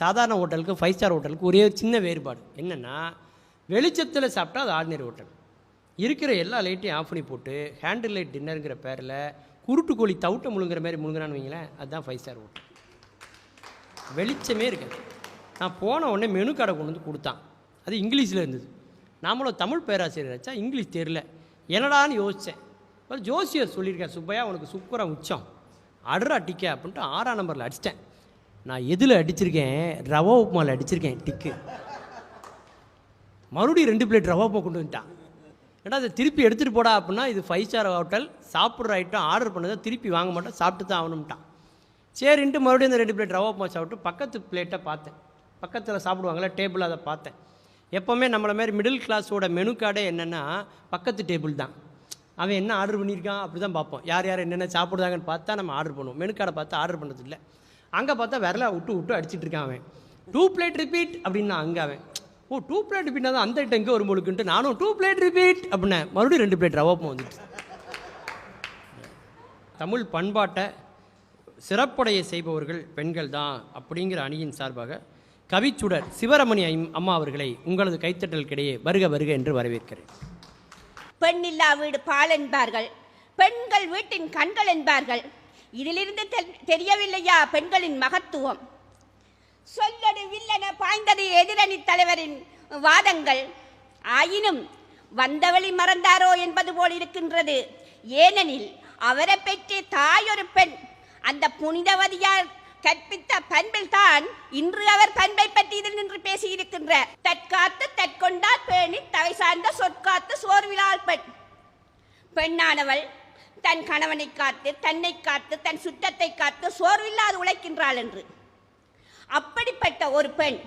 சாதாரண ஹோட்டலுக்கு five star ஹோட்டலுக்கு ஒரே ஒரு சின்ன வேறுபாடு. என்னென்னா வெளிச்சத்தில் சாப்பிட்டா அது ஆர்டினரி ஹோட்டல். இருக்கிற எல்லா லைட்டையும் ஆஃப் பண்ணி போட்டு ஹேண்டில் லைட் டின்னருங்கிற பேரில் குருட்டு கோழி தவிட்ட முழுங்குற மாதிரி முழுங்குறான்னு வைங்களேன் அதுதான் ஃபைவ் ஸ்டார் ஹோட்டல். வெளிச்சமே இருக்காது. நான் போன உடனே மெனு கடை கொண்டு வந்து கொடுத்தான். அது இங்கிலீஷில் இருந்தது. நாமளும் தமிழ் பேராசிரியர் வச்சா இங்கிலீஷ் தெரில என்னடான்னு யோசித்தேன் ஒரு ஜோசியர் சொல்லியிருக்கேன் சுப்பையா உனக்கு சுக்கரம் உச்சம். அடுறா டிக்கே அப்படின்ட்டு ஆறாம் நம்பரில் அடிச்சிட்டேன். நான் எதில் அடிச்சிருக்கேன்? ரவா உப்புமாவில் அடிச்சிருக்கேன் டிக்கு. மறுபடியும் ரெண்டு பிளேட் ரவா உப்புமா கொண்டு வந்துட்டான். ஏன்னா அதை திருப்பி எடுத்துகிட்டு போடா அப்படின்னா இது ஃபைவ் ஸ்டார் ஹோட்டல் சாப்பிட்ற ஐட்டம் ஆர்டர் பண்ணதை திருப்பி வாங்க மாட்டேன் சாப்பிட்டு தான் ஆகணும்ட்டான். சரின்ட்டு மறுபடியும் இந்த ரெண்டு பிளேட் ரவா உப்புமா சாப்பிட்டு பக்கத்து பிளேட்டை பார்த்தேன். பக்கத்தில் சாப்பிடுவாங்களே டேபிள் அதை பார்த்தேன். எப்போவுமே நம்மளை மாதிரி மிடில் கிளாஸோட மெனு கார்டே என்னென்னா பக்கத்து டேபிள் தான். அவன் என்ன ஆர்டர் பண்ணியிருக்கான் அப்படி தான் பார்ப்போம். யார் யார் என்னென்ன சாப்பிடுதாங்கன்னு பார்த்தா நம்ம ஆர்டர் பண்ணுவோம். மெனு கார்டை பார்த்து ஆர்டர் பண்ணது இல்லை அங்கே பார்த்தா விரல விட்டு விட்டு அடிச்சிட்டு இருக்கான் அவன். டூ பிளேட் ரிப்பீட் அப்படின்னா அங்கே அவன். ஓ டூ பிளேட் ரிப்பீட்னா தான் அந்த ஐட்டம் எங்கே வரும் போலுக்குன்ட்டு நானும் டூ பிளேட் ரிப்பீட் அப்படின்னேன். மறுபடியும் ரெண்டு பிளேட் ரவா உப்புமா வந்துட்டு. தமிழ் பண்பாட்டை சிறப்புடைய செய்பவர்கள் பெண்கள் தான் அப்படிங்கிற அணியின் சார்பாக கவிச்சுடர் சிவரமணி அம்மா அவர்களை உங்களது கைத்தட்டலுக்கிடையே வருக வருக என்று வரவேற்கிறேன். பெண்ணில்லா வீடு பால் என்பார்கள். பெண்கள் வீட்டின் கண்கள் என்பார்கள். இதிலிருந்து தெரியவில்லையா பெண்களின் மகத்துவம்? சொல்லடு வில்லன பாய்ந்தது எதிரணி தலைவரின் வாதங்கள். ஆயினும் வந்தவழி மறந்தாரோ என்பது போல் இருக்கின்றது. ஏனெனில் அவரை பெற்ற தாயொரு பெண். அந்த புனிதவதியார் கற்பித்த பண்பில் தான் இன்று அவர் பண்பை பற்றி இதில் நின்று பேசியிருக்கின்ற. தற்காத்து தற்கொண்டால் பேணி தவை சார்ந்த சொற்காத்து சோர்விலால் பெண். பெண்ணானவள் தன் கணவனை காத்து தன்னை காத்து தன் சுற்றத்தை காத்து சோர்வில்லாது உழைக்கின்றாள் என்று. அப்படிப்பட்ட ஒரு பெண்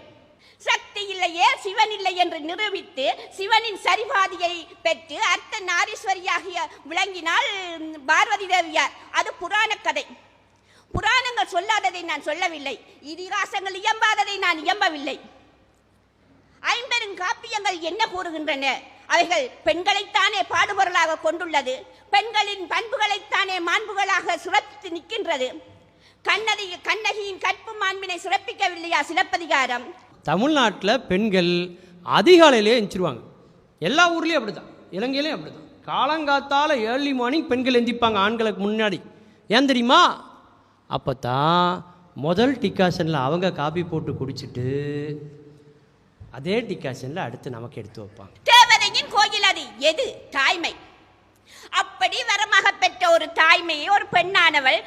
சக்தி இல்லையே சிவன் இல்லை என்று நிரூபித்து சிவனின் சரிபாதியை பெற்று அர்த்த நாரீஸ்வரியாகிய விளங்கினால் பார்வதி தேவியார் அது புராண கதை. புராணங்கள் சொல்லாததை நான் சொல்லவில்லை. இதிகாசங்கள் இயம்பாததை நான் இயம்பவில்லை. ஐம்பெரும் காப்பியங்கள் என்ன கூறுகின்றன? அவைகள் பெண்களைத்தானே பாடுபொருளாக கொண்டுள்ளது. பெண்களின் பண்புகளைத்தானே மாண்புகளாக சுரப்பித்து நிற்கின்றது. கண்ணதி கண்ணகியின் கற்பு மாண்பினை சுரப்பிக்கவில்லையா சிலப்பதிகாரம்? தமிழ்நாட்டில் பெண்கள் அதிகாலையிலே எந்திரிச்சிருவாங்க. எல்லா ஊர்லேயும் அப்படி தான் இலங்கையிலையும் அப்படி தான் காலங்காத்தால் ஏர்லி மார்னிங் பெண்கள் எந்திப்பாங்க ஆண்களுக்கு முன்னாடி. ஏன் தெரியுமா? அப்போ தான் முதல் டிகாஷனில் அவங்க காபி போட்டு குடிச்சிட்டு அதே டிகாஷனில் அடுத்து நமக்கு எடுத்து வைப்பாங்க. தேவதையின் கோயில் அது. எது? தாய்மை. அப்படி வரமாக பெற்ற ஒரு தாய்மையை ஒரு பெண்ணானவள்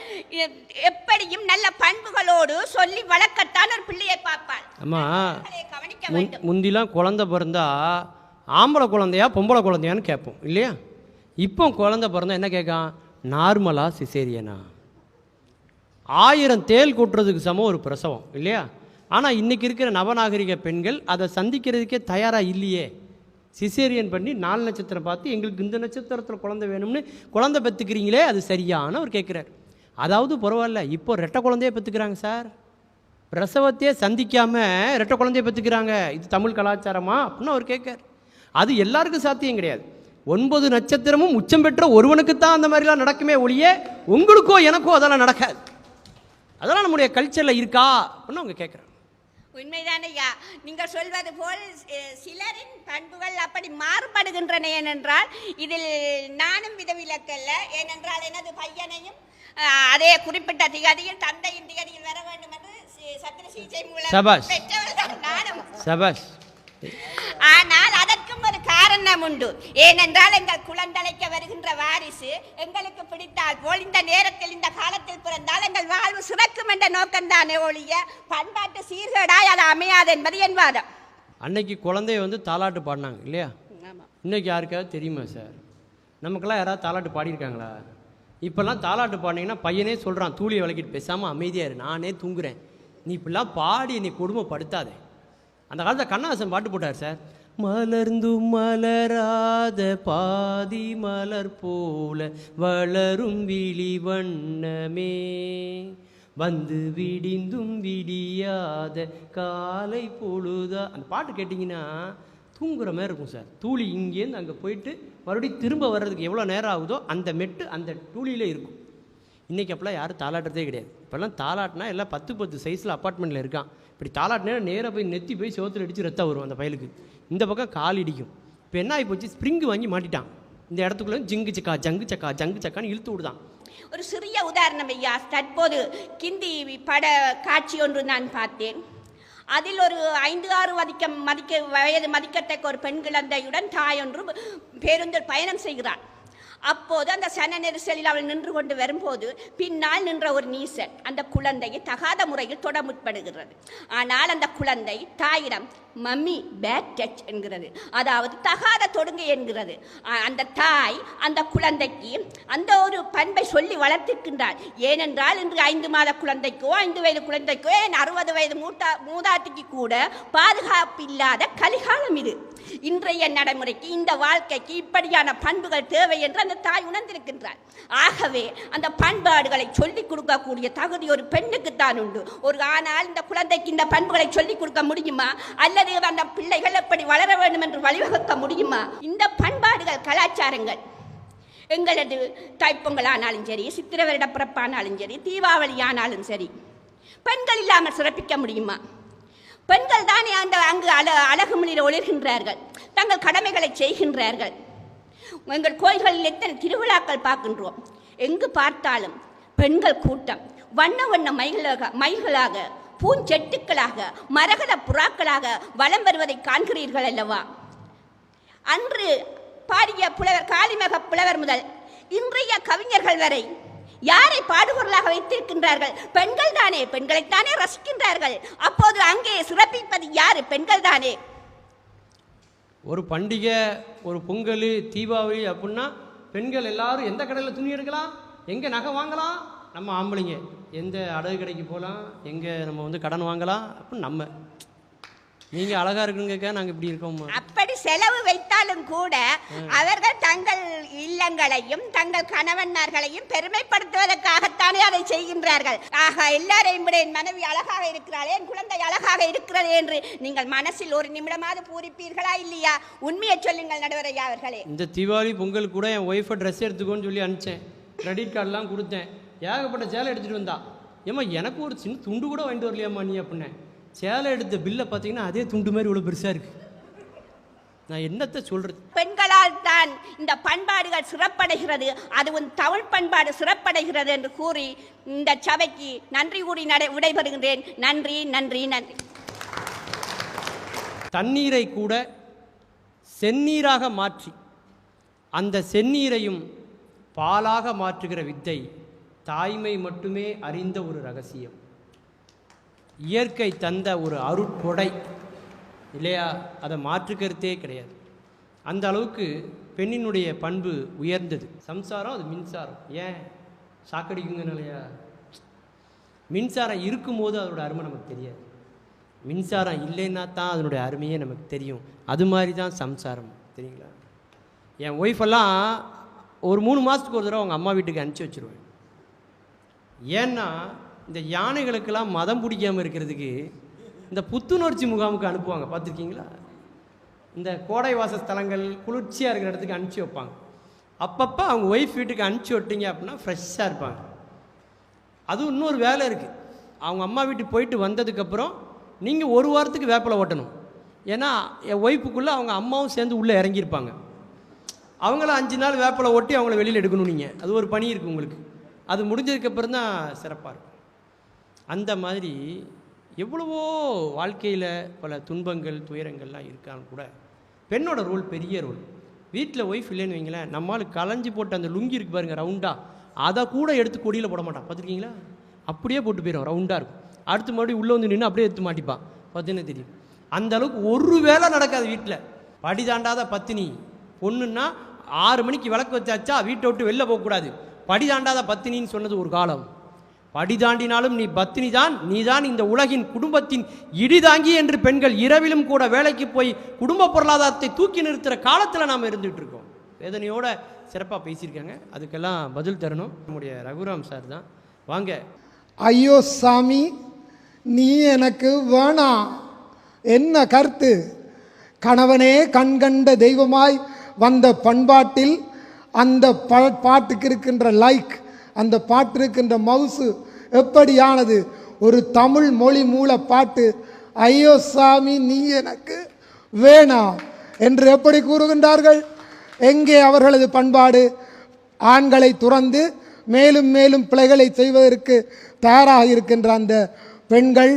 எப்படியும் நல்ல பண்புகளோடு சொல்லி வளர்க்கத்தான் ஒரு பிள்ளையை பார்ப்பாள். அம்மா முந்திலாம் குழந்தை பிறந்தா ஆம்பளை குழந்தையா பொம்பளை குழந்தையான்னு கேட்போம் இல்லையா? இப்போ குழந்தை பிறந்தா என்ன கேட்கான்? நார்மலா சிசேரியனா. ஆயிரம் தேள் கூட்டுறதுக்கு சமம் ஒரு பிரசவம் இல்லையா? ஆனால் இன்னைக்கு இருக்கிற நவநாகரிக பெண்கள் அதை சந்திக்கிறதுக்கே தயாராக இல்லையே. சிசேரியன் பண்ணி நாலு நட்சத்திரம் பார்த்து எங்களுக்கு இந்த நட்சத்திரத்தில் குழந்தை வேணும்னு குழந்தை பெற்றுக்கிறீங்களே அது சரியான அவர் கேட்குறாரு அதாவது பரவாயில்ல இப்போ ரெட்டை குழந்தைய பெற்றுக்கிறாங்க சார். பிரசவத்தையே சந்திக்காமல் ரெட்டை குழந்தைய பெற்றுக்கிறாங்க இது தமிழ் கலாச்சாரமா? அப்படின்னு அவர் கேட்கார் அது எல்லாருக்கும் சாத்தியம் கிடையாது. ஒன்பது நட்சத்திரமும் உச்சம் பெற்ற ஒருவனுக்கு தான் அந்த மாதிரிலாம் நடக்குமே ஒழிய உங்களுக்கோ எனக்கோ அதெல்லாம் நடக்காது. அதெல்லாம் நம்முடைய கல்ச்சரில் இருக்கா? அப்படின்னு அவங்க கேட்குறாங்க. உண்மைதான் ஐயா நீங்கள் சொல்வது போல் சிலரின் பண்புகள் அப்படி மாறுபடுகின்றன ஏனென்றால் இதில் நானும் விதவிலக்கல்ல. ஏனென்றால் எனது பையனையும் அதே குறிப்பிட்ட திகதியில் தந்தையின் திகதியில் வர வேண்டும் என்று சத்திர சிகிச்சை மூலம் நானும். சபாஷ். ஆனால் அதற்கும் காரணம் உண்டு ஏனென்றால் எங்கள் குழந்தழைக்க வருகின்ற வாரிசு எங்களுக்கு பிடித்தால் போல் இந்த நேரத்தில் இந்த காலத்தில் பிறந்தால் எங்கள் வாழ்வு சிறக்கும் என்ற நோக்கம்தானே ஒழிய பண்பாட்டு சீர்கேடாய் அது அமையாது என்பது என் வாதம். அன்னைக்கு குழந்தைய வந்து தாலாட்டு பாடினாங்க இல்லையா? இன்னைக்கு யாருக்காவது தெரியுமா சார்? நமக்கெல்லாம் யாராவது தாலாட்டு பாடியிருக்காங்களா? இப்போல்லாம் தாலாட்டு பாடினீங்கன்னா பையனே சொல்கிறான் தூளியை விளக்கிட்டு பேசாமல் அமைதியாக இரு நானே தூங்குறேன். நீ இப்படிலாம் பாடி நீ கொடுமைப்படுத்தாதே. அந்த காலத்தில் கண்ணாசன் பாட்டு போட்டார் சார். மலர்ந்து மலராத பாதி மலர் போல வளரும் விழி வண்ணமே. வந்து விடிந்தும் விடியாத காலை பொழுதா அந்த பாட்டு கேட்டிங்கன்னா தூங்குற மாதிரி இருக்கும் சார். தூளி இங்கேருந்து அங்கே போயிட்டு மறுபடியும் திரும்ப வர்றதுக்கு எவ்வளோ நேரம் ஆகுதோ அந்த மெட்டு அந்த தூளியில் இருக்கும். இன்றைக்கி அப்போலாம் யாரும் தாளாட்டுறதே கிடையாது. இப்போல்லாம் தாளாட்டினா எல்லாம் பத்து பத்து சைஸில் அப்பார்ட்மெண்ட்டில் இருக்கான். இப்படி தாளாட்டினா நேராக போய் நெத்தி போய் சோத்தில் அடித்து ரத்தம் வரும் அந்த பயலுக்கு. இந்த பக்கம் கால் இடிக்கும். இப்போ என்ன ஆகி போச்சு? ஸ்ப்ரிங்கு வாங்கி மாட்டிட்டான். இந்த இடத்துக்குள்ள ஜிங்கு சக்கா ஜங்கு சக்கா ஜங்கு சக்கான்னு இழுத்து விடுதான். ஒரு சிறிய உதாரணம் ஐயா. தற்போது கிந்தி பட காட்சி ஒன்று நான் பார்த்தேன். அதில் ஒரு ஐந்து ஆறு மதிக்க மதிக்க வயது மதிக்கத்தக்க ஒரு பெண் குழந்தையுடன் தாய் ஒன்று பேருந்தில் பயணம் செய்கிறார் அப்போது அந்த சன நெரிசலில் அவள் நின்று கொண்டு வரும்போது பின்னால் நின்ற ஒரு நீசன் அந்த குழந்தையை தகாத முறையில் தொட முற்படுகிறது. ஆனால் அந்த குழந்தை தாயிடம் மம்மி பேட் டச் என்கிறது. அதாவது தகாத தொடுங்க என்கிறது. அந்த தாய் அந்த குழந்தைக்கு அந்த ஒரு பண்பை சொல்லி வளர்த்திருக்கின்றாள். ஏனென்றால் இன்று ஐந்து மாத குழந்தைக்கோ ஐந்து வயது குழந்தைக்கோ ஏன் அறுபது வயது மூட்டா மூதாட்டிக்கு கூட பாதுகாப்பு இல்லாத கலிகாலம் இது. இன்றைய நடைமுறைக்கு இந்த வாழ்க்கைக்கு இப்படியான பண்புகள் தேவை என்று அந்த தாய் உணர்ந்திருக்கின்றார் ஆகவே அந்த பண்பாடுகளை சொல்லிக் கொடுக்கக்கூடிய தகுதி ஒரு பெண்ணுக்கு தான் உண்டு. ஒரு ஆனால் இந்த குழந்தைக்கு இந்த பண்புகளை சொல்லிக் கொடுக்க முடியுமா? அல்லது அந்த பிள்ளைகள் எப்படி வளர வேண்டும் என்று வழிவகுக்க முடியுமா? இந்த பண்பாடுகள் கலாச்சாரங்கள். எங்களது தைப்பொங்கல் ஆனாலும் சரி சித்திர வருட பிறப்பானாலும் சரி தீபாவளி ஆனாலும் சரி பெண்கள் இல்லாமல் சிறப்பிக்க முடியுமா? பெண்கள் தானே அந்த அங்கு அழ அழகுமணியில் ஒளிர்கின்றார்கள். தங்கள் கடமைகளை செய்கின்றார்கள். எங்கள் கோயில்களில் எத்தனை திருவிழாக்கள் பார்க்கின்றோம். எங்கு பார்த்தாலும் பெண்கள் கூட்டம். வண்ண வண்ண மயில்களாக மயில்களாக பூஞ்செட்டுக்களாக மரகத புறாக்களாக வலம் வருவதை காண்கிறீர்கள் அல்லவா? அன்று பாடிய புலவர் காளிமக புலவர் முதல் இன்றைய கவிஞர்கள் வரை யாரை பாடுபொருளாக வைத்திருக்கின்றார்கள்? பெண்கள் தானே பெண்களைத்தானே ரசிக்கின்றார்கள். அப்போது அங்கே சிறப்பிப்பது யாரு? பெண்கள் தானே ஒரு பண்டிகை ஒரு பொங்கல் தீபாவளி அப்படின்னா பெண்கள் எல்லாரும் எந்த கடையில் துணி எடுக்கலாம்? எங்கே நகை வாங்கலாம்? நம்ம ஆம்பளைங்க. எந்த அடகு கடைக்கு போகலாம்? எங்கே நம்ம வந்து கடன் வாங்கலாம்? அப்படின்னு நம்ம. நீங்கள் அழகாக இருக்குங்கக்கா நாங்கள் இப்படி இருக்கோம்மா. அப்படி செலவு வைத்தாலும் கூட அவர்கள் தங்கள் இல்லங்களையும் தங்கள் கணவன்மார்களையும் பெருமைப்படுத்துவதற்காகத்தானே அதை செய்கின்றார்கள். ஆக எல்லாரையும் விட என் மனைவி அழகாக இருக்கிறாள் என் குழந்தை அழகாக இருக்கிறது என்று நீங்கள் மனசில் ஒரு நிமிடமாவது பூரிப்பீர்களா இல்லையா? உண்மையை சொல்லுங்கள் நடுவரையா அவர்களே. இந்த தீபாவளி பொங்கல் கூட என் ஒய்ஃபை ட்ரெஸ் எடுத்துக்கோன்னு சொல்லி அனுப்பிச்சேன். கிரெடிட் கார்டெலாம் கொடுத்தேன். ஏகப்பட்ட சேலை எடுத்துகிட்டு வந்தா. ஏம்மா எனக்கு ஒரு சின்ன துண்டு கூட வாங்கிட்டு வரலையாம்மா நீ அப்படின்னேன். சேலை எடுத்த பில்லை பார்த்தீங்கன்னா அதே துண்டு மாதிரி இவ்வளோ பெருசாக இருக்குது நான் என்னத்தை சொல்கிறது பெண்களால் தான் இந்த பண்பாடுகள் சிறப்படைகிறது. அதுவும் தமிழ் பண்பாடு சிறப்படைகிறது என்று கூறி இந்த சபைக்கு நன்றி கூறி நடை விடைபெறுகின்றேன். நன்றி நன்றி நன்றி. தண்ணீரை கூட செந்நீராக மாற்றி அந்த செந்நீரையும் பாலாக மாற்றுகிற வித்தை தாய்மை மட்டுமே அறிந்த ஒரு ரகசியம். இயற்கை தந்த ஒரு அருட்கொடை இல்லையா? அதை மாற்றுக்கருத்தே கிடையாது. அந்த அளவுக்கு பெண்ணினுடைய பண்பு உயர்ந்தது. சம்சாரம் அது மின்சாரம். ஏன்? சாக்கடிக்குங்க இல்லையா மின்சாரம் இருக்கும்போது அதோட அருமை நமக்கு தெரியாது. மின்சாரம் இல்லைன்னா தான் அதனுடைய அருமையே நமக்கு தெரியும். அது மாதிரி தான் சம்சாரம் தெரியுங்களா? என் ஒய்ஃபெல்லாம் ஒரு மூணு மாதத்துக்கு ஒரு தடவை அவங்க அம்மா வீட்டுக்கு அனுப்பிச்சி வச்சுருவேன். ஏன்னா இந்த யானைகளுக்கெல்லாம் மதம் பிடிக்காமல் இருக்கிறதுக்கு இந்த புத்துணர்ச்சி முகாமுக்கு அனுப்புவாங்க. பார்த்துருக்கீங்களா? இந்த கோடை வாச ஸ்தலங்கள் குளிர்ச்சியாக இருக்கிற இடத்துக்கு அனுப்பிச்சி வைப்பாங்க. அப்பப்போ அவங்க ஒய்ஃப் வீட்டுக்கு அனுப்பிச்சி விட்டீங்க அப்படின்னா ஃப்ரெஷ்ஷாக இருப்பாங்க. அதுவும் இன்னொரு வேலை இருக்குது அவங்க அம்மா வீட்டுக்கு போயிட்டு வந்ததுக்கப்புறம் நீங்கள் ஒரு வாரத்துக்கு வேப்பில் ஓட்டணும். ஏன்னா என் ஒய்ஃபுக்குள்ளே அவங்க அம்மாவும் சேர்ந்து உள்ளே இறங்கியிருப்பாங்க. அவங்கள அஞ்சு நாள் வேப்பிலை ஓட்டி அவங்கள வெளியில் எடுக்கணும் நீங்கள் அது ஒரு பணி இருக்குது உங்களுக்கு. அது முடிஞ்சதுக்கப்புறம் தான் சிறப்பாக இருக்கும். அந்த மாதிரி எவ்வளவோ வாழ்க்கையில் பல துன்பங்கள் துயரங்கள்லாம் இருக்கான்னு கூட பெண்ணோட ரோல் பெரிய ரோல் வீட்டில் ஒய்ஃப் இல்லைன்னு வைங்களேன் நம்மால் களைஞ்சி போட்டு அந்த லுங்கி இருக்கு பாருங்கள் ரவுண்டாக அதை கூட எடுத்து கொடியில் போட மாட்டான். பார்த்துருக்கீங்களா? அப்படியே போட்டு போயிடும் ரவுண்டாக இருக்கும். அடுத்து மறுபடியும் உள்ளே வந்து நின்று அப்படியே எடுத்து மாட்டிப்பான். பார்த்தீங்கன்னா தெரியும். அந்த அளவுக்கு ஒரு வேலை நடக்காது வீட்டில் படி தாண்டாத பத்தினி. பொண்ணுன்னா ஆறு மணிக்கு விளக்கு வச்சாச்சா வீட்டை விட்டு வெளில போகக்கூடாது. படி தாண்டாத பத்தினின்னு சொன்னது ஒரு காலம். படி தாண்டினாலும் நீ பத்தினி தான் நீதான் இந்த உலகின் குடும்பத்தின் இடிதாங்கி என்று பெண்கள் இரவிலும் கூட வேலைக்கு போய் குடும்ப பொருளாதாரத்தை தூக்கி நிறுத்துகிற காலத்தில் நாம் இருந்துகிட்டு இருக்கோம் வேதனையோட சிறப்பாக பேசியிருக்காங்க. அதுக்கெல்லாம் பதில் தரணும். நம்முடைய ரகுராம் சார் தான். வாங்க. ஐயோ சாமி நீ எனக்கு வேணாம் என்ன கருத்து? கணவனே கண்கண்ட தெய்வமாய் வந்த பண்பாட்டில் அந்த பாட்டுக்கு இருக்கின்ற லைக் அந்த பாட்டிருக்கின்ற மவுசு எப்படியானது? ஒரு தமிழ் மொழி மூல பாட்டு ஐயோ சாமி நீ எனக்கு வேணாம் என்று எப்படி கூறுகின்றார்கள்? எங்கே அவர்களது பண்பாடு? ஆண்களை துறந்து மேலும் மேலும் பிழைகளை செய்வதற்கு தயாராக இருக்கின்ற அந்த பெண்கள்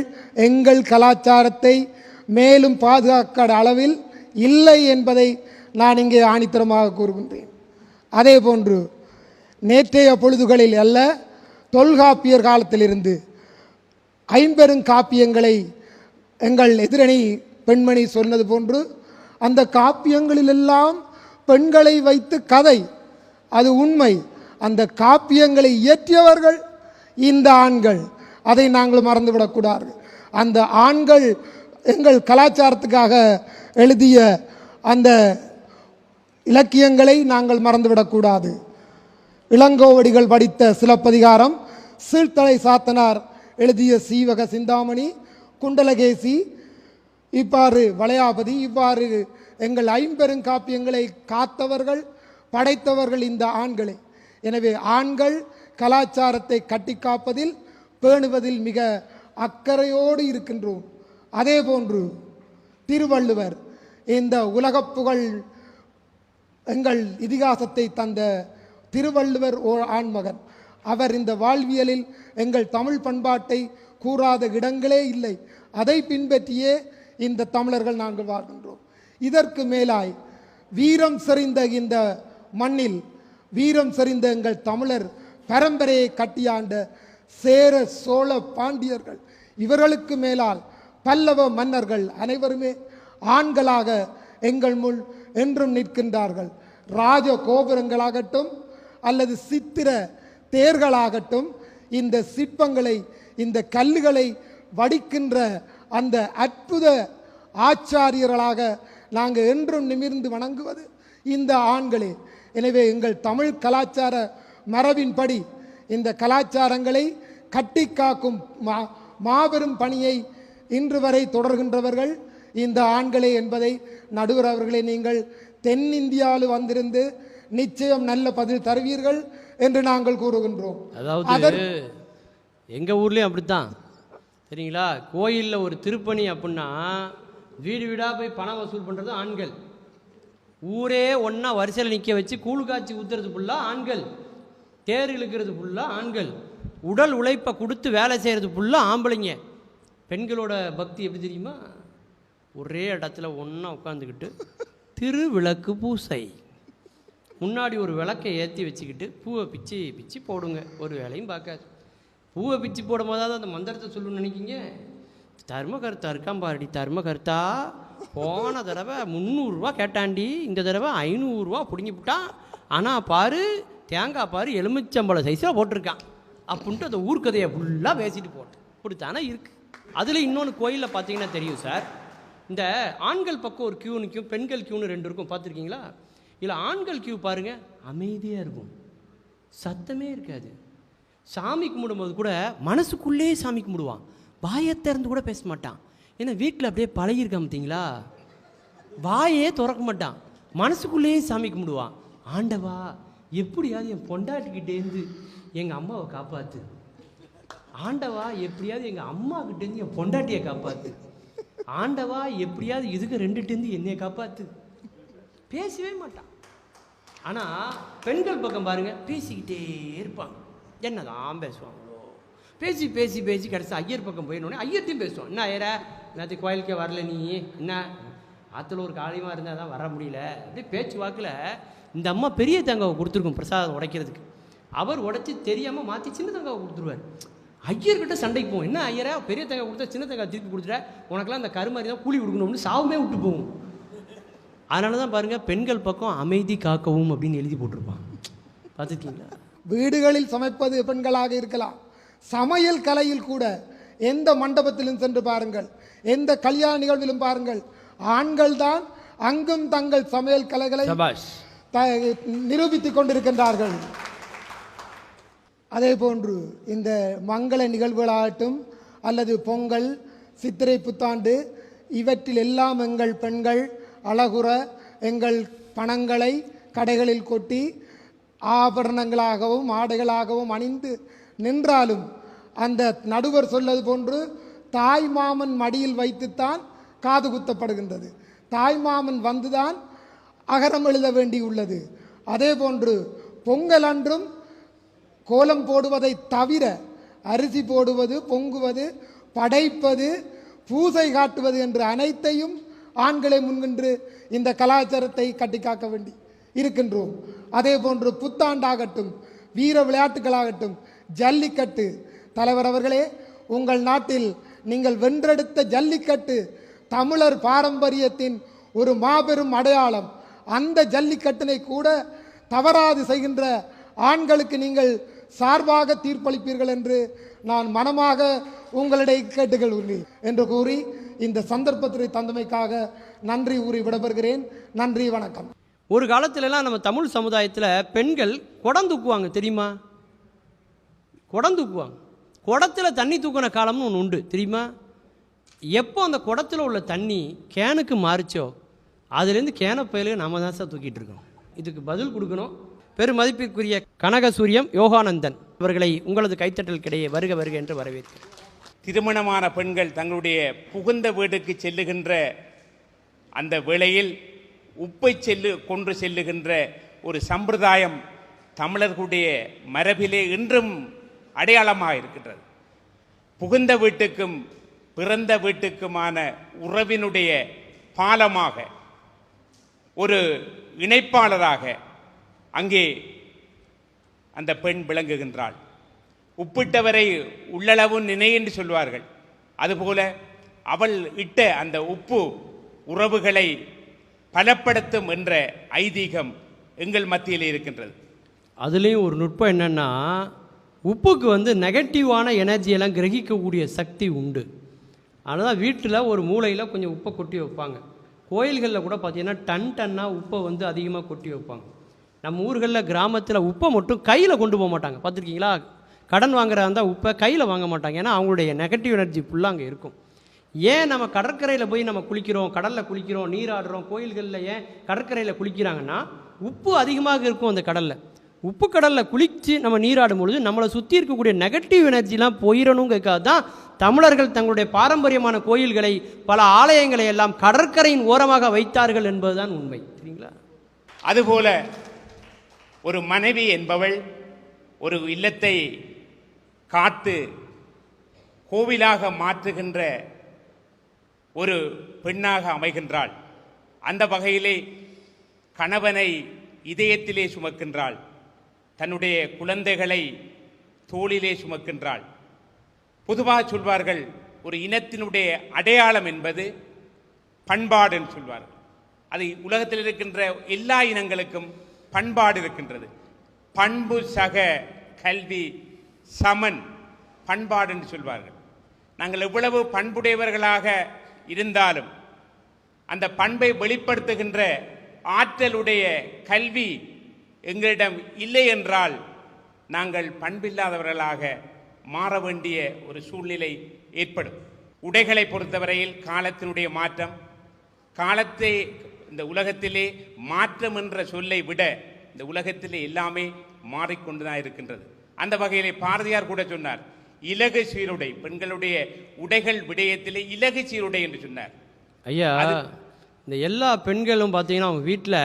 எங்கள் கலாச்சாரத்தை மேலும் பாதுகாக்கிற அளவில் இல்லை என்பதை நான் இங்கே ஆணித்தரமாக கூறுகின்றேன். அதே போன்று நேற்றைய பொழுதுகளில் அல்ல தொல்காப்பியர் காலத்திலிருந்து ஐம்பெரும் காப்பியங்களை எங்கள் எதிரணி பெண்மணி சொன்னது போன்று அந்த காப்பியங்களிலெல்லாம் பெண்களை வைத்து கதை அது உண்மை. அந்த காப்பியங்களை இயற்றியவர்கள் இந்த ஆண்கள். அதை நாங்கள் மறந்துவிடக்கூடாது அந்த ஆண்கள் எங்கள் கலாச்சாரத்துக்காக எழுதிய அந்த இலக்கியங்களை நாங்கள் மறந்துவிடக்கூடாது இளங்கோவடிகள் படித்த சிலப்பதிகாரம் சீர்தலை சாத்தனார் எழுதிய சீவக சிந்தாமணி குண்டலகேசி இவ்வாறு வளையாபதி இவ்வாறு எங்கள் ஐம்பெருங்காப்பியங்களை காத்தவர்கள் படைத்தவர்கள் இந்த ஆண்களே. எனவே ஆண்கள் கலாச்சாரத்தை கட்டி காப்பதில் பேணுவதில் மிக அக்கறையோடு இருக்கின்றோம். அதே போன்று திருவள்ளுவர் இந்த உலகப் புகழ் எங்கள் இதிகாசத்தை தந்த திருவள்ளுவர் ஓர் ஆண்மகன். அவர் இந்த வாழ்வியலில் எங்கள் தமிழ் பண்பாட்டை கூறாத இடங்களே இல்லை. அதை பின்பற்றியே இந்த தமிழர்கள் நாங்கள் வாழ்கின்றோம். இதற்கு மேலாய் வீரம் செறிந்த இந்த மண்ணில் வீரம் செறிந்த எங்கள் தமிழர் பரம்பரையை கட்டியாண்ட சேர சோழ பாண்டியர்கள். இவர்களுக்கு மேலால் பல்லவ மன்னர்கள் அனைவருமே ஆண்களாக எங்கள் முள் என்றும் நிற்கின்றார்கள். ராஜ கோபுரங்களாகட்டும் அல்லது சித்திர தேர்களாகட்டும் இந்த சிற்பங்களை இந்த கல்லுகளை வடிக்கின்ற அந்த அற்புத ஆச்சாரியர்களாக நாங்கள் என்றும் நிமிர்ந்து வணங்குவது இந்த ஆண்களே. எனவே எங்கள் தமிழ் கலாச்சார மரபின்படி இந்த கலாச்சாரங்களை கட்டி காக்கும் மா மாபெரும் பணியை இன்று வரை தொடர்கின்றவர்கள் இந்த ஆண்களே என்பதை நடுவர் அவர்களே நீங்கள் தென்னிந்தியாவில் வந்திருந்து நிச்சயம் நல்ல பதில் தருவீர்கள் என்று நாங்கள் கூறுகின்றோம். அதாவது எங்கள் ஊர்லேயும் அப்படித்தான். சரிங்களா கோயிலில் ஒரு திருப்பணி அப்படின்னா வீடு வீடாக போய் பணம் வசூல் பண்ணுறது ஆண்கள். ஊரே ஒன்றா வரிசையில் நிற்க வச்சு கூழ் காய்ச்சி ஊற்றுறது ஃபுல்லாக ஆண்கள். தேர் இழுக்கிறது ஃபுல்லாக ஆண்கள். உடல் உழைப்பை கொடுத்து வேலை செய்கிறது ஃபுல்லாக ஆம்பளைங்க. பெண்களோட பக்தி எப்படி தெரியுமா? ஒரே இடத்துல ஒன்றா உட்காந்துக்கிட்டு திருவிளக்கு பூசை. முன்னாடி ஒரு விளக்கை ஏற்றி வச்சுக்கிட்டு பூவை பிச்சு பிச்சு போடுங்க. ஒரு வேலையும் பார்க்காது. பூவை பிச்சு போடும் போதாவது அந்த மந்திரத்தை சொல்லணும்னு நினைக்கிங்க? தர்ம கருத்தா இருக்கான் பாருடி தர்ம கருத்தா. போன தடவை முந்நூறுரூவா கேட்டாண்டி இந்த தடவை ஐநூறுரூவா பிடுங்கி விட்டான் ஆனால் பாரு தேங்காய் பாரு எலுமிச்சம்பழம் சைஸாக போட்டிருக்கான். அப்படின்ட்டு அந்த ஊர்க்கதையை ஃபுல்லாக பேசிட்டு போட்டேன். இப்படித்தானே இருக்கு. அதில் இன்னொன்று கோயிலில் பார்த்தீங்கன்னா தெரியும் சார். இந்த ஆண்கள் பக்கம் ஒரு கியூ நிற்கும் பெண்கள் கியூன்னு ரெண்டு இருக்கும். பார்த்துருக்கீங்களா? இல்லை ஆண்கள் கியூ பாருங்க அமைதியாக இருக்கும். சத்தமே இருக்காது. சாமி கும்பிடும்போது கூட மனசுக்குள்ளே சாமி கும்பிடுவான். வாயை திறந்து கூட பேச மாட்டான். ஏன்னா வீட்டில் அப்படியே பழகிருக்கான் பார்த்தீங்களா? வாயே திறக்க மாட்டான். மனசுக்குள்ளேயே சாமி கும்பிடுவான். ஆண்டவா எப்படியாவது என் பொண்டாட்டிக்கிட்டேருந்து எங்கள் அம்மாவை காப்பாற்று ஆண்டவா எப்படியாவது எங்கள் அம்மாக்கிட்டேருந்து என் பொண்டாட்டியை காப்பாற்று ஆண்டவா எப்படியாவது இதுக்கு ரெண்டுட்டேருந்து என்னைய காப்பாற்று பேசவே மாட்டான். ஆனால் பெண்கள் பக்கம் பாருங்கள் பேசிக்கிட்டே இருப்பாங்க. என்னதான் பேசுவாங்களோ. பேசி பேசி பேசி கடைசி ஐயர் பக்கம் போயிடனோடனே ஐயர்த்தையும் பேசுவோம். என்ன ஐயரா நேற்று கோயிலுக்கே வரல நீ? என்ன? ஆற்றுல ஒரு காலியமாக இருந்தால் தான் வர முடியல. அப்படியே பேச்சு வாக்கில் இந்த அம்மா பெரிய தங்காவை கொடுத்துருக்கும் பிரசாதம் உடைக்கிறதுக்கு. அவர் உடைச்சி தெரியாமல் மாற்றி சின்ன தங்காவை கொடுத்துருவார். ஐயர்கிட்ட சண்டைக்கு போவோம். என்ன ஐயரா பெரிய தேங்காய் கொடுத்தா சின்ன தேங்காய் திருப்பி கொடுத்துட்டா? உனக்கெல்லாம் அந்த கருமாரி தான் கூலி கொடுக்கணும்னு சாவுமே விட்டு போவோம் அதனால தான் பாருங்கள் பெண்கள் பக்கம் அமைதி காக்கவும் அப்படின்னு எழுதி போட்டிருப்பான் பார்த்துருக்கீங்களா? வீடுகளில் சமைப்பது பெண்களாக இருக்கலாம். சமையல் கலையில் கூட எந்த மண்டபத்திலும் சென்று பாருங்கள். எந்த கல்யாண நிகழ்விலும் பாருங்கள். ஆண்கள் தான் அங்கும் தங்கள் சமையல் கலைகளை நிரூபித்துக் கொண்டிருக்கின்றார்கள். அதே போன்று இந்த மங்கள நிகழ்வுகளாகட்டும் அல்லது பொங்கல் சித்திரை புத்தாண்டு இவற்றில் எல்லாம் எங்கள் பெண்கள் அழகுற எங்கள் பணங்களை கடைகளில் கொட்டி ஆபரணங்களாகவும் ஆடைகளாகவும் அணிந்து நின்றாலும் அந்த நடுவர் சொல்லது போன்று தாய் மாமன் மடியில் வைத்துத்தான் காது குத்தப்படுகின்றது. தாய் மாமன் வந்துதான் அகரம் எழுத வேண்டியுள்ளது. அதே போன்று பொங்கல் அன்றும் கோலம் போடுவதை தவிர அரிசி போடுவது பொங்குவது படைப்பது பூசை காட்டுவது என்று அனைத்தையும் ஆண்களை முன்கின்று இந்த கலாச்சாரத்தை கட்டிக்காக்க வேண்டி இருக்கின்றோம். அதே போன்று புத்தாண்டாகட்டும் வீர விளையாட்டுகளாகட்டும் ஜல்லிக்கட்டு. தலைவர் அவர்களே உங்கள் நாட்டில் நீங்கள் வென்றெடுத்த ஜல்லிக்கட்டு தமிழர் பாரம்பரியத்தின் ஒரு மாபெரும் அடையாளம். அந்த ஜல்லிக்கட்டினை கூட தவறாது செய்கின்ற ஆண்களுக்கு நீங்கள் சார்பாக தீர்ப்பளிப்பீர்கள் என்று நான் மனமாக உங்களிடையே கேட்டுக்கொள்கிறேன் என்று கூறி இந்த சந்தர்ப்பத்தை தந்தமைக்காக நன்றி கூறி விடைபெறுகிறேன். நன்றி வணக்கம். ஒரு காலத்துலலாம் நம்ம தமிழ் சமுதாயத்தில் பெண்கள் குடம் தூக்குவாங்க தெரியுமா? குடம் தூக்குவாங்க. குடத்தில் தண்ணி தூக்கின காலம்னு ஒன்று உண்டு தெரியுமா? எப்போ அந்த குடத்தில் உள்ள தண்ணி கேனுக்கு மாறிச்சோ அதுலேருந்து கேன பயலுக நம்ம தான் சார் தூக்கிட்டு இருக்கோம். இதுக்கு பதில் கொடுக்கணும். பெருமதிப்பிற்குரிய கனகசூரியம் யோகானந்தன் அவர்களை உங்களது கைத்தட்டல் கிடையே வருக வருக என்று வரவேற்கிறேன். திருமணமான பெண்கள் தங்களுடைய புகுந்த வீட்டுக்கு செல்லுகின்ற அந்த வேளையில் உப்பை செல்லு கொன்று செல்லுகின்ற ஒரு சம்பிரதாயம் தமிழர்களுடைய மரபிலே இன்றும் அடையாளமாக இருக்கின்றது. புகுந்த வீட்டுக்கும் பிறந்த வீட்டுக்குமான உறவினுடைய பாலமாக ஒரு இணைப்பாளராக அங்கே அந்த பெண் விளங்குகின்றாள். உப்பிட்டவரை உள்ளளவு நினை என்று சொல்வார்கள். அதுபோல அவள் இட்ட அந்த உப்பு உறவுகளை பலப்படுத்தும் என்ற ஐதீகம் எங்கள் மத்தியில் இருக்கின்றது. அதுலேயும் ஒரு நுட்பம் என்னென்னா உப்புக்கு வந்து நெகட்டிவான எனர்ஜியெல்லாம் கிரகிக்கக்கூடிய சக்தி உண்டு. அதனால் வீட்டில் ஒரு மூலையில் கொஞ்சம் உப்பை கொட்டி வைப்பாங்க. கோயில்களில் கூட பார்த்தீங்கன்னா டன் டன்னாக உப்பை வந்து அதிகமாக கொட்டி வைப்பாங்க. நம்ம ஊர்களில் கிராமத்தில் உப்பை மட்டும் கையில் கொண்டு போக மாட்டாங்க. பார்த்துருக்கீங்களா கடன் வாங்குறதா இருந்தால் உப்பை கையில் வாங்க மாட்டாங்க. ஏன்னா அவங்களுடைய நெகட்டிவ் எனர்ஜி ஃபுல்லாக அங்கே இருக்கும். ஏன் நம்ம கடற்கரையில் போய் நம்ம குளிக்கிறோம் கடலில் குளிக்கிறோம் நீராடுறோம் கோயில்களில் ஏன் கடற்கரையில் குளிக்கிறாங்கன்னா உப்பு அதிகமாக இருக்கும் அந்த கடலில். உப்பு கடலில் குளித்து நம்ம நீராடும் பொழுது நம்மளை சுற்றி இருக்கக்கூடிய நெகட்டிவ் எனர்ஜிலாம் போயிடணுங்கிறதுக்காக தான் தமிழர்கள் தங்களுடைய பாரம்பரியமான கோயில்களை பல ஆலயங்களை எல்லாம் கடற்கரையின் ஓரமாக வைத்தார்கள் என்பதுதான் உண்மை. சரிங்களா அதுபோல ஒரு மனைவி என்பவள் ஒரு இல்லத்தை காத்து கோவிலாக மாற்றுகின்ற ஒரு பெண்ணாக அமைகின்றாள். அந்த வகையிலே கணவனை இதயத்திலே சுமக்கின்றாள். தன்னுடைய குழந்தைகளை தோளிலே சுமக்கின்றாள். பொதுவாக சொல்வார்கள் ஒரு இனத்தினுடைய அடையாளம் என்பது பண்பாடுன்னு சொல்வார்கள். அது உலகத்தில் இருக்கின்ற எல்லா இனங்களுக்கும் பண்பாடு இருக்கின்றது. பண்பு சக கல்வி சமன் பண்பாடு என்று சொல்வார்கள். நாங்கள் எவ்வளவு பண்புடையவர்களாக இருந்தாலும் அந்த பண்பை வெளிப்படுத்துகின்ற ஆற்றலுடைய கல்வி எங்களிடம் இல்லை என்றால் நாங்கள் பண்பில்லாதவர்களாக மாற வேண்டிய ஒரு சூழ்நிலை ஏற்படும். உடைகளை பொறுத்தவரையில் காலத்தினுடைய மாற்றம் காலத்தை இந்த உலகத்திலே மாற்றம் என்ற சொல்லை விட இந்த உலகத்திலே எல்லாமே மாறிக்கொண்டு தான் இருக்கின்றது. அந்த வகையிலே பாரதியார் கூட சொன்னார் இலகு சீருடை பெண்களுடைய உடைகள் விடயத்திலே இலகு சீருடை என்று சொன்னார். ஐயா இந்த எல்லா பெண்களும் பார்த்தீங்கன்னா அவங்க வீட்டில்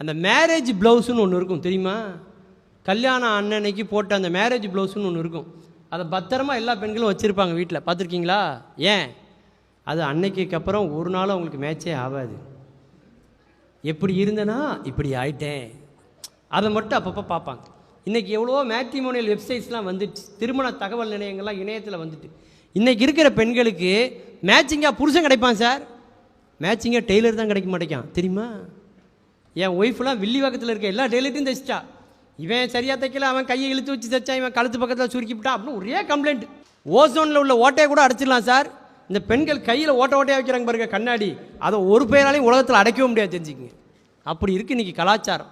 அந்த மேரேஜ் ப்ளவுஸ்னு ஒன்று இருக்கும் தெரியுமா? கல்யாணம் அன்னன்னைக்கு போட்ட அந்த மேரேஜ் ப்ளவுஸ்னு ஒன்று இருக்கும். அதை பத்திரமா எல்லா பெண்களும் வச்சுருப்பாங்க வீட்டில் பார்த்துருக்கீங்களா ஏன்? அது அன்னைக்கு அப்புறம் ஒரு நாள் அவங்களுக்கு மேட்சே ஆகாது. எப்படி இருந்தனா? இப்படி ஆயிட்டேன். அதை மட்டும் அப்பப்போ பார்ப்பாங்க. இன்றைக்கி எவ்வளோ மேட்ரிமோனியல் வெப்சைட்ஸ்லாம் வந்துட்டு திருமண தகவல் நிலையங்கள்லாம் இணையத்தில் வந்துட்டு. இன்றைக்கி இருக்கிற பெண்களுக்கு மேட்சிங்காக புருஷன் கிடைப்பான் சார். மேட்சிங்காக டெய்லர் தான் கிடைக்க மாட்டேங்கான் தெரியுமா? என் ஒய்ஃப்லாம் வில்லிவாக்கத்தில் இருக்க எல்லா டெய்லர்ட்டையும் தைச்சிட்டா. இவன் சரியாக தைக்கல அவன் கையை இழுத்து வச்சு தைச்சா இவன் கழுத்து பக்கத்தில் சுருக்கி விட்டான் அப்படின்னு ஒரே கம்ப்ளைண்ட் ஓசோனில் உள்ள ஓட்டையை கூட அடைச்சிடலாம் சார். இந்த பெண்கள் கையில் ஓட்ட ஓட்டையாக வைக்கிறாங்க பாருங்க கண்ணாடி. அதை ஒரு பேராலையும் உலகத்தில் அடைக்கவும் முடியாது தெரிஞ்சுக்கங்க. அப்படி இருக்குது இன்றைக்கி கலாச்சாரம்.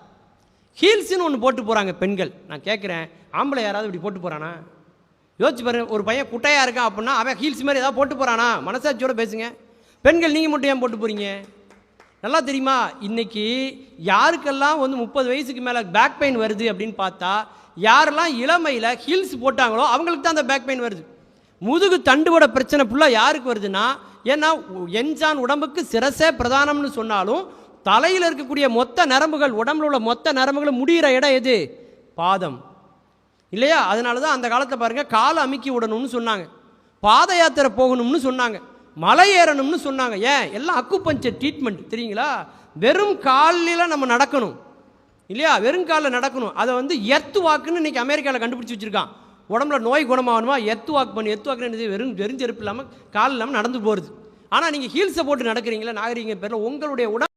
ஹீல்ஸ்னு ஒன்று போட்டு போகிறாங்க பெண்கள். நான் கேட்குறேன் ஆம்பளை யாராவது இப்படி போட்டு போகிறானா யோசிச்சு பாருங்க ஒரு பையன் குட்டையாக இருக்கான் அப்படின்னா அவன் ஹீல்ஸ் மாதிரி ஏதாவது போட்டு போகிறானா மனசாட்சியோடு பேசுங்க. பெண்கள் நீங்கள் மட்டும் ஏன் போட்டு போகிறீங்க நல்லா தெரியுமா? இன்றைக்கி யாருக்கெல்லாம் வந்து முப்பது வயசுக்கு மேலே பேக் பெயின் வருது அப்படின்னு பார்த்தா யாரெல்லாம் இளமையில் ஹீல்ஸ் போட்டாங்களோ அவங்களுக்கு தான் அந்த பேக் பெயின் வருது. முதுகு தண்டுவட பிரச்சனை ஃபுல்லாக யாருக்கு வருதுன்னா ஏன்னா என்ஜான் உடம்புக்கு சிரசே பிரதானம்னு சொன்னாலும் தலையில் இருக்கக்கூடிய மொத்த நரம்புகள் உடம்புல உள்ள மொத்த நரம்புகளும் முடிகிற இடம் எது? பாதம். இல்லையா? அதனால தான் அந்த காலத்தில் பாருங்கள் காலை அமுக்கி விடணும்னு சொன்னாங்க. பாத யாத்திரை போகணும்னு சொன்னாங்க. மலை ஏறணும்னு சொன்னாங்க. ஏன்? எல்லாம் அக்குப்பஞ்சர் ட்ரீட்மெண்ட் தெரியுங்களா? வெறும் காலில் நம்ம நடக்கணும். இல்லையா? வெறும் காலில் நடக்கணும். அதை வந்து எர்த்து வாக்குன்னு இன்றைக்கி அமெரிக்காவில் கண்டுபிடிச்சி வச்சிருக்கான். உடம்புல நோய் குணமாகணுமா? எர்த்து வாக் பண்ணி. எர்த்து வாக்குன்னு வெறும் வெறும் செருப்பு இல்லாமல் கால் இல்லாமல் நடந்து போகிறது ஆனால் நீங்கள் ஹீல்ஸை போட்டு நடக்கிறீங்களா நாகரிக பேரில் உங்களுடைய உடம்பு